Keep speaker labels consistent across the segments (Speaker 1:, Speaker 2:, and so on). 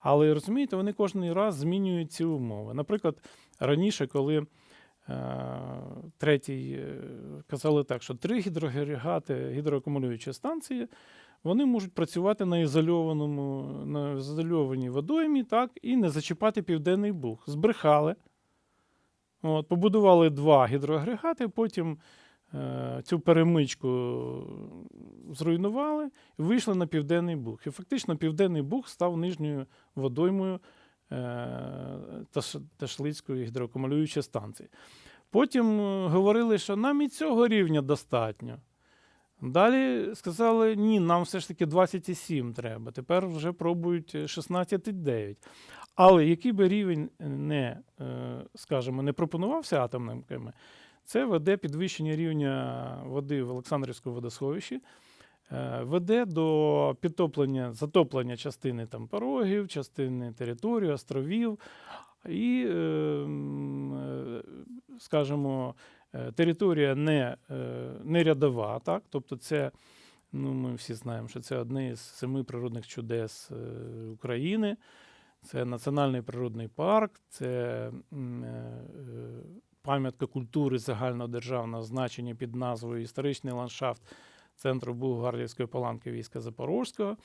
Speaker 1: Але розумієте, вони кожен раз змінюють ці умови. Наприклад, раніше, коли е, третій е, казали так, що три гідроагрегати, гідроакумулюючі станції, вони можуть працювати на ізольованому, на ізольованій водоймі, так, і не зачіпати південний Буг. Збрехали. От, побудували два гідроагрегати, потім цю перемичку зруйнували і вийшли на Південний Буг. І фактично Південний Буг став нижньою водоймою е, Ташлицької гідроакумулюючої станції. Потім е, говорили, що нам і цього рівня достатньо. Далі сказали, ні, нам все ж таки 27 треба. Тепер вже пробують 16,9. Але який би рівень не, е, скажімо, не пропонувався атомниками, це веде підвищення рівня води в Олександрівському водосховищі, е, веде до підтоплення, затоплення частини там порогів, частини території, островів. І, е, е, скажімо, територія не, не рядова, так? тобто це, ну, ми всі знаємо, що це одне із семи природних чудес України. Це Національний природний парк, це пам'ятка культури загальнодержавного значення під назвою Історичний ландшафт центру Бугарлівської паланки війська Запорозького.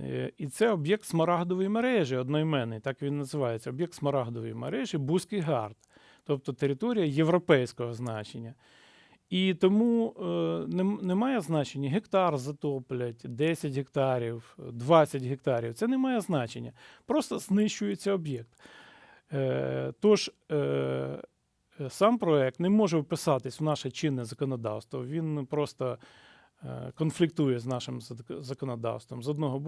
Speaker 1: Е, І це об'єкт смарагдової мережі, одноіменний, так він називається. Об'єкт смарагдової мережі Бузький гард, тобто територія європейського значення. І тому е, нем- немає значення гектар затоплять, 10 гектарів, 20 гектарів. Це не має значення. Просто знищується об'єкт. Е, тож сам проект не може вписатись в наше чинне законодавство. Він просто е, конфліктує з нашим законодавством. З одного боку.